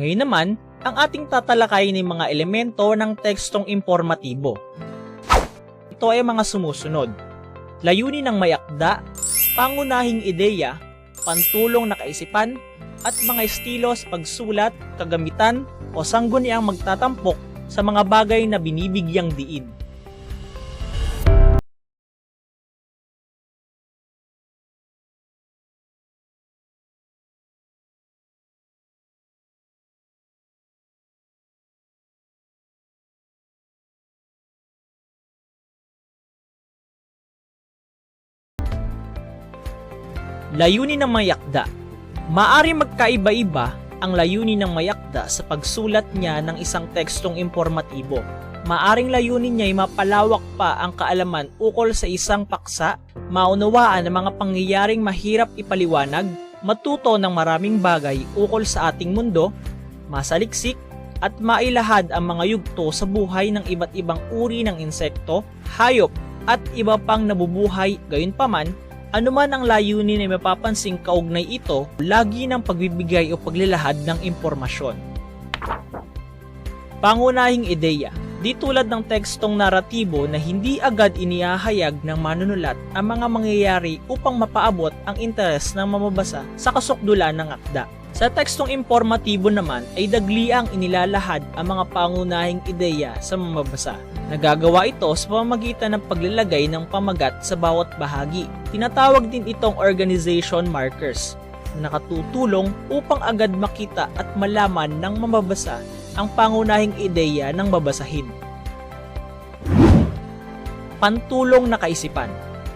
Ngayon naman, ang ating tatalakayin ay mga elemento ng tekstong informatibo. Ito ay mga sumusunod. Layunin ng mayakda, pangunahing ideya, pantulong na kaisipan, at mga estilo sa pagsulat, kagamitan, o sangguniang magtatampok sa mga bagay na binibigyang diin. Layunin ng mayakda Maari magkaiba-iba ang layunin ng mayakda sa pagsulat niya ng isang tekstong informatibo. Maaring layunin niya ay mapalawak pa ang kaalaman ukol sa isang paksa, maunawaan ang mga pangyayaring mahirap ipaliwanag, matuto ng maraming bagay ukol sa ating mundo, masaliksik, at mailahad ang mga yugto sa buhay ng iba't ibang uri ng insekto, hayop, at iba pang nabubuhay gayunpaman anuman ang layunin ay mapapansing kaugnay ito, lagi ng pagbibigay o paglalahad ng impormasyon. Pangunahing ideya Di tulad ng tekstong naratibo na hindi agad inihahayag ng manunulat ang mga mangyayari upang mapaabot ang interes ng mamabasa sa kasukdulan ng akda. Sa tekstong informatibo naman ay dagliang inilalahad ang mga pangunahing ideya sa mamabasa. Nagagawa ito sa pamamagitan ng paglalagay ng pamagat sa bawat bahagi. Tinatawag din itong organization markers na nakatutulong upang agad makita at malaman ng mamabasa ang pangunahing ideya ng babasahin. Pantulong na kaisipan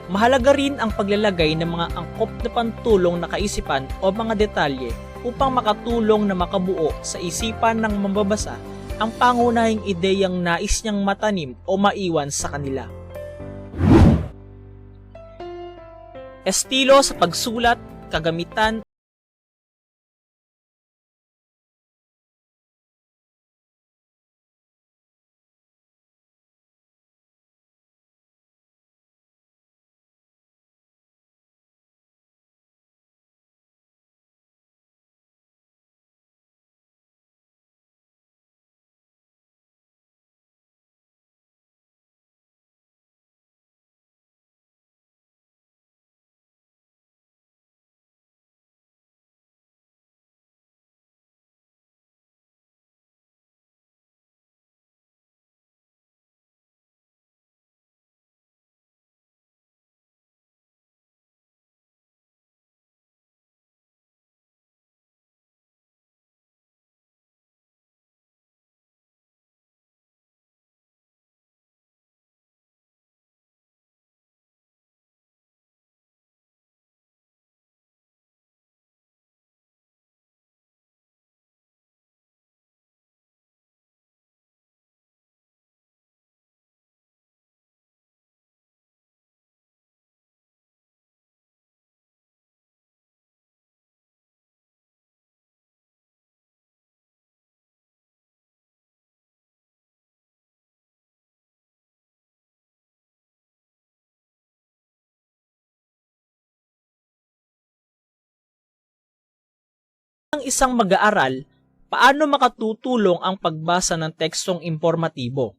Mahalaga rin ang paglalagay ng mga angkop na pantulong na kaisipan o mga detalye upang makatulong na makabuo sa isipan ng mambabasa ang pangunahing ideyang nais niyang matanim o maiwan sa kanila. Estilo sa pagsulat, kagamitan, ng isang mag-aaral paano makatutulong ang pagbasa ng tekstong informatibo.